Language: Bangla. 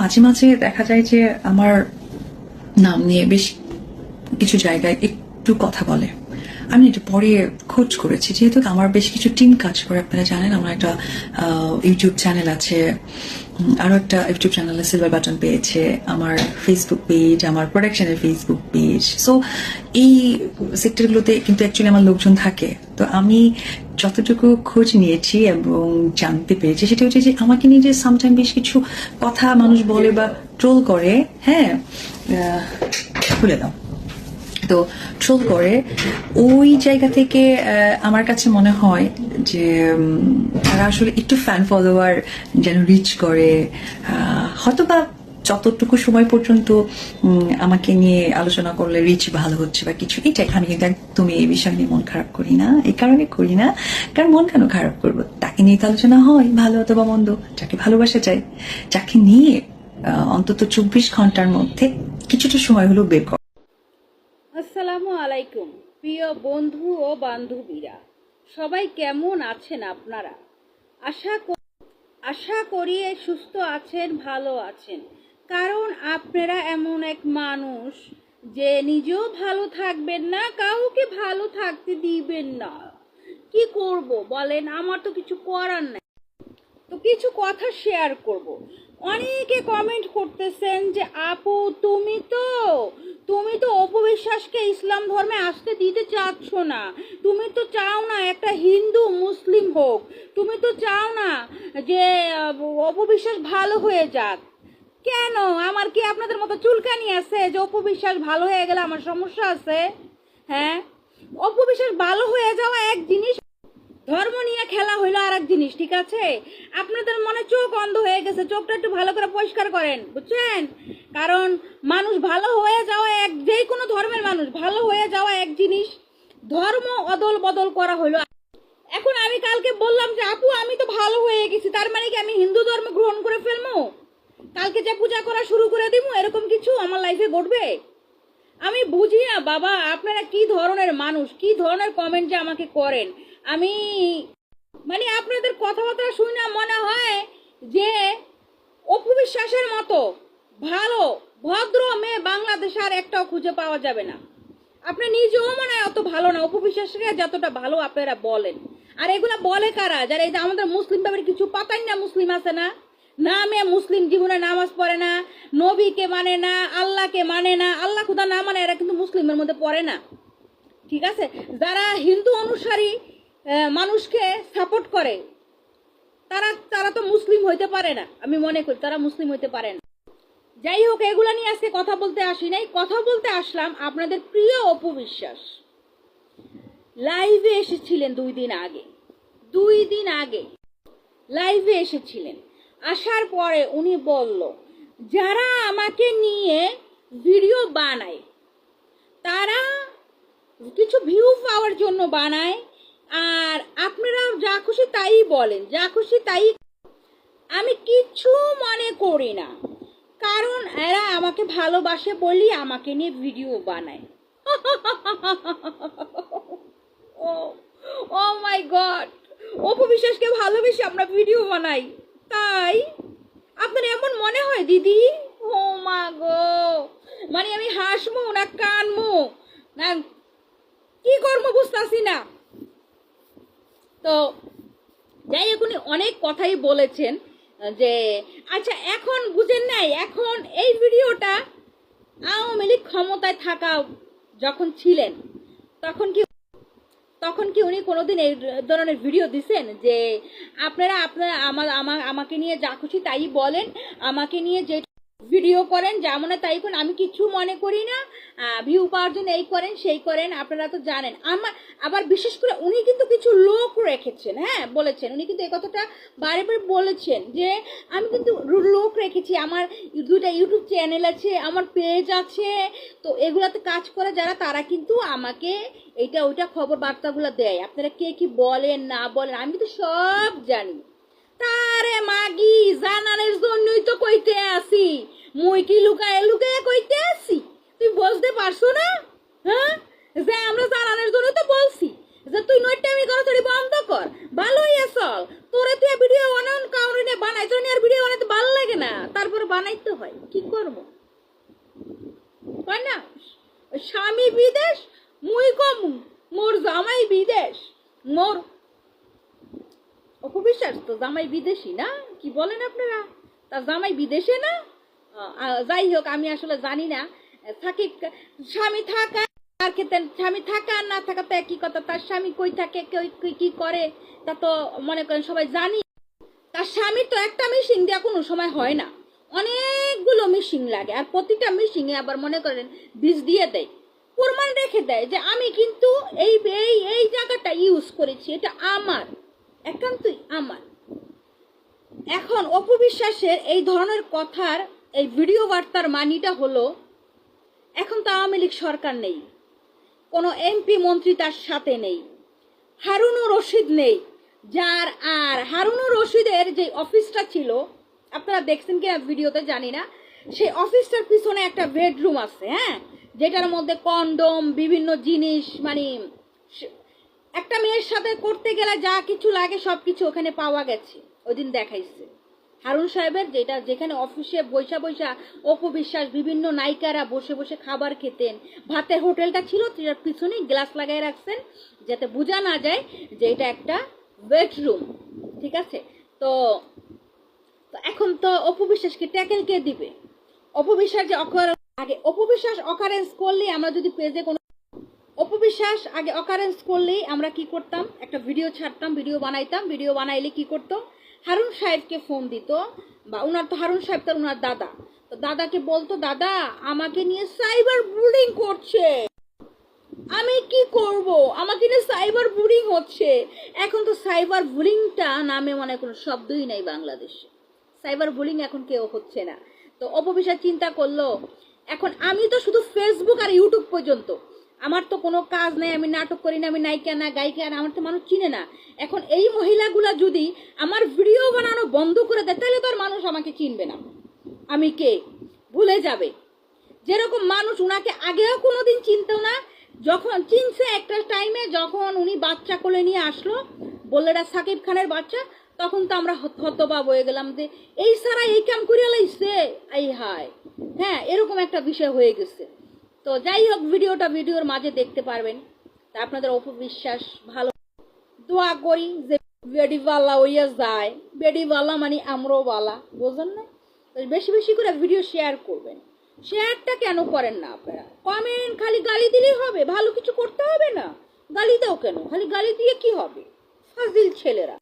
মাঝে মাঝে দেখা যায় যে আমার নাম নিয়ে বেশ কিছু জায়গায় একটু কথা বলে। আমি এটা পরে খোঁজ করেছি। যেহেতু আমার বেশ কিছু টিম কাজ করে আপনারা জানেন আমার একটা ইউটিউব চ্যানেল আছে। উম, আরও একটা ইউটিউব চ্যানেলে সিলভার বাটন পেয়েছে। আমার ফেসবুক পেজ আমার প্রোডাকশনের ফেসবুক পেজ সো এই সেক্টরগুলোতে কিন্তু অ্যাকচুয়ালি আমার লোকজন থাকে। তো আমি যতটুকু খোঁজ নিয়েছি এবং জানতে পেরেছি সেটা হচ্ছে যে আমাকে নিয়ে যে সামটাইম বেশ কিছু কথা মানুষ বলে বা ট্রোল করে হ্যাঁ খুলে দাও। তো ট্রোল করে ওই জায়গা থেকে আমার কাছে মনে হয় যে তারা আসলে একটু ফ্যান ফলোয়ার যেন রিচ করে আহ, হয়তোবা যতটুকু সময় পর্যন্ত আমাকে নিয়ে আলোচনা করলে রিচ ভালো হচ্ছে বা কিছু এটাই আমি কিন্তু একদমই এই বিষয় নিয়ে মন খারাপ করি না। এই কারণে করি না। কারণ মন কেন খারাপ করব? তাকে নিয়ে তো আলোচনা হয়, ভালো অথবা মন্দ। যাকে ভালোবাসা যায়, যাকে নিয়ে অন্তত চব্বিশ ঘণ্টার মধ্যে কিছুটা সময় হলো বের কর। আসসালামু আলাইকুম, প্রিয় বন্ধু ও বান্ধবীরা। সবাই কেমন আছেন আপনারা? আশা আশা করি সুস্থ আছেন, ভালো আছেন। কারণ আপনারা এমন এক মানুষ যে নিজেও ভালো থাকবেন না, কাউকে ভালো থাকতে দিবেন না। কি করব বলেন? আমার তো কিছু করার নাই। তো কিছু কথা শেয়ার করব। অনেকে কমেন্ট করতেছেন যে, আপু, তুমি তো তুমি তো অপবিশ্বাসকে ইসলাম ধর্মে আসতে দিতে চাচ্ছ না। তুমি তো চাও না একটা হিন্দু, মুসলিম হোক। তুমি তো চাও না যে অপবিশ্বাস ভালো হয়ে যাক। কেন? আমার কি আপনাদের মতো চুলকানি আছে? যে অপবিশ্বাস ভালো হয়ে গেলে আমার সমস্যা আছে? হ্যাঁ? অপবিশ্বাস ভালো হয়ে যাওয়া এক জিনিস, ধর্ম নিয়ে খেলা হইল আর এক জিনিস, ঠিক আছে? আপনাদের মনে চোখ অন্ধ হয়ে গেছে, চোখটা একটু ভালো করে পরিষ্কার করেন, বুঝছেন? কারণ মানুষ ভালো হয়ে যাওয়া এক, যে কোনো ধর্মের মানুষ ভালো হয়ে যাওয়া এক জিনিস, ধর্ম অদল বদল করা হইল। এখন আমি কালকে বললাম যে, আপু, আমি তো ভালো হয়ে গেছি, তার মানে কি আমি হিন্দু ধর্ম গ্রহণ করে ফেলব? কালকে যে পূজা করা শুরু করে দিব এরকম কিছু আমার লাইফে ঘটবে? আমি বুঝি না, বাবা, আপনারা কি ধরনের মানুষ? কি ধরনের কমেন্ট যে আমাকে করেন? আমি মানে আপনাদের কথাবার্তা শুনে মনে হয় যে অপবিশ্বাসের মতো ভালো, ভদ্র মেয়ে বাংলাদেশে আর একটাও খুঁজে পাওয়া যাবে না। আপনি নিজেও মনে হয় অত ভালো না, অপবিশ্বাসকে যতটা ভালো আপনারা বলেন। আর এগুলো বলে কারা? যারা এই যে আমাদের মুসলিম ব্যাপারে কিছু পাতাই না মুসলিম আছে না? নামে মুসলিম জীবনে নামাজ পড়ে না, নবীকে মানে না, আল্লাহকে মানে না, আল্লাহ খুদা না মানে এরা কিন্তু মুসলিমের মধ্যে পড়ে না। ঠিক আছে? যারা হিন্দু অনুসারী মানুষকে সাপোর্ট করে, তারা তারা তো মুসলিম হইতে পারে না। আমি মনে করি তারা মুসলিম হইতে পারে না। যাই হোক, এগুলো নিয়ে আজকে কথা বলতে আসি নাই। কথা বলতে আসলাম আপনাদের প্রিয় অপবিশ্বাস লাইভে এসেছিলেন দুই দিন আগে। দুই দিন আগে। লাইভে এসেছিলেন। আসার পরে উনি বলল, যারা আমাকে নিয়ে ভিডিও বানায়, তারা কিছু ভিউ পাওয়ার জন্য বানায়, আর আপনারা যা খুশি তাই বলেন, যা খুশি তাই আমি কিচ্ছু মনে করি না, কারণ এরা আমাকে ভালোবাসে বলি আমাকে নিয়ে ভিডিও বানায়। ও মাই গড অপবিশ্বাসকে ভালোবেসে আমরা ভিডিও বানাই। তাই? আপনার এমন মনে হয়, দিদি? ও মা গো। মানে আমি হাসবো না কানবো? না, কি করব বুঝতেছি না। তো, যাই হোক, উনি অনেক কথাই বলেছেন, যে আচ্ছা এখন বুঝেন নাই, এখন এই ভিডিওটা আওয়ামী লীগ ক্ষমতায় থাকা যখন ছিলেন, তখন কি তখন কি উনি কোনোদিন এই ধরনের ভিডিও দিছেন যে আপনারা আপনারা আমার আমাকে নিয়ে যা খুশি তাই বলেন, আমাকে নিয়ে যে ভিডিও করেন, যা মনে তাই করেন। আমি কিছু মনে করি না ভিউ পাওয়ার জন্য এই করেন, সেই করেন, আপনারা তো জানেন। আমার, আবার বিশেষ করে উনি কিন্তু কিছু লোক রেখেছেন হ্যাঁ বলেছেন। উনি কিন্তু এই কথাটা বারে বারে বলেছেন যে, আমি কিন্তু লোক রেখেছি, আমার দুইটা ইউটিউব চ্যানেল আছে, আমার পেজ আছে। তো এগুলাতে কাজ করে যারা, তারা কিন্তু আমাকে এইটা, ওইটা খবর বার্তাগুলো দেয়। আপনারা কে কি বলেন, না বলেন, আমি কিন্তু সব জানি। তারে মাগি, জানানোর জন্যই তো কইতে আসি। মুই কি লুকায় লুকায় কইতে আসি তুই বুঝতে পারছ না? হ্যাঁ? যে আমরা জানানোর জন্য তো বলছি যে তুই নইটামি করো তোর বন্ধ কর। ভালোই আসল তোরে তুই ভিডিও বানান কারণে বানাই তোর আর ভিডিও বানাতে ভালো লাগে না। তারপরে বানাইতে হয়। কি করব? না? স্বামী বিদেশ, মুই কম। মোর জামাই বিদেশ। মোর অপবিশ্বাস তো জামাই বিদেশি না? কি বলেন আপনারা? তার জামাই বিদেশে না? যাই হোক, আমি আসলে জানি না। সাকিব স্বামী থাকা আর ক্ষেত্রে স্বামী থাকা আর না থাকা তো একই কথা। তার স্বামী কই থাকে কি করে, তা তো মনে করেন সবাই জানি। তার স্বামীর তো একটা মিশিং দেওয়া কোনো সময় হয় না। অনেকগুলো মিশিং লাগে, আর প্রতিটা মিশিংয়ে আবার মনে করেন বীজ দিয়ে দেয়। প্রমাণ রেখে দেয় যে আমি কিন্তু এই এই এই জায়গাটা ইউজ করেছি, এটা আমার, একান্তই আমার। এখন অপবিশ্বাসের এই ধরনের কথার এই ভিডিও বার্তার মানিটা হলো, এখন তো আওয়ামী লীগ সরকার নেই, কোনো এমপি মন্ত্রী তার সাথে নেই হারুনুর রশিদ নেই, যার আর হারুনুর রশিদের যে অফিসটা ছিল, আপনারা দেখছেন কিনা ভিডিওতে জানি না, সেই অফিসটার পিছনে একটা বেডরুম আছে হ্যাঁ? যেটার মধ্যে কন্ডম, বিভিন্ন জিনিস মানে একটা মেয়ের সাথে করতে গেলে যা কিছু লাগে সব কিছু ওখানে পাওয়া গেছে, ওই দিন দেখাইছে। হারুন সাহেবের যেটা, যেখানে অফিসে বৈশা বৈশা অপবিশ্বাস বিভিন্ন নায়িকারা বসে বসে খাবার খেতেন। ভাতের হোটেলটা ছিল, সেটার পিছনেই গ্লাস লাগাই রাখছেন, যাতে বোঝা না যায় যে এটা একটা বেডরুম ঠিক আছে? তো তো এখন তো অপবিশ্বাসকে ট্যাকেল কে দিবে। অপবিশ্বাস যে অকার আগে অপবিশ্বাস অকারেন্স করলে আমরা যদি পেজে কোনো অপবিশ্বাস, আগে অকারেন্স করলেই আমরা কি করতাম? একটা ভিডিও ছাড়তাম ভিডিও বানাইতাম ভিডিও বানাইলে কি করতো? হারুন সাহেবকে ফোন দিত, বা ওনার তো হারুন সাহেব তার ওনার দাদা। তো দাদাকে বলতো, দাদা, আমাকে নিয়ে সাইবার বুলিং করছে। আমি কি করব? আমাকে নিয়ে সাইবার বুলিং হচ্ছে। এখন তো সাইবার বুলিংটা নামে মনে কোনো শব্দই নাই বাংলাদেশে। সাইবার বুলিং এখন কেউ হচ্ছে না। তো অপবিশ্বাস চিন্তা করল, এখন আমি তো শুধু ফেসবুক আর ইউটিউব পর্যন্ত আমার তো কোনো কাজ নেই, আমি নাটক করি না, আমি নায়িকা না, গায়িকা না, আমার তো মানুষ চিনে না। এখন এই মহিলাগুলা যদি আমার ভিডিও বানানো বন্ধ করে দেয়, তাহলে তো আর মানুষ আমাকে চিনবে না। আমি কে? ভুলে যাবে। যেরকম মানুষ উনাকে আগেও কোনো দিন চিনতো না, যখন চিনছে একটা টাইমে যখন উনি বাচ্চা কোলে নিয়ে আসলো, বললে, এটা সাকিব খানের বাচ্চা? তখন তো আমরা হত- হতবাক হয়ে গেলাম যে, এই সারা এই কাম করে লাইছে? এই হায়। হ্যাঁ এরকম একটা বিষয় হয়ে গেছে। তো যাই হোক, ভিডিওটা ভিডিওর মাঝে দেখতে পারবেন। তা আপনাদের অপবিশ্বাস, ভালো। দোয়া করি যে বেডিওয়ালা ওইয়া যায়। বেডিওয়ালা মানে আমরাও বালা বোঝেন না? তো বেশি বেশি করে ভিডিও শেয়ার করবেন। শেয়ারটা কেন করেন না আপনারা? কমেন্ট খালি গালি দিলেই হবে। ভালো কিছু করতে হবে না? গালি দাও কেন? খালি গালি দিয়ে কি হবে? ফাজিল ছেলেরা।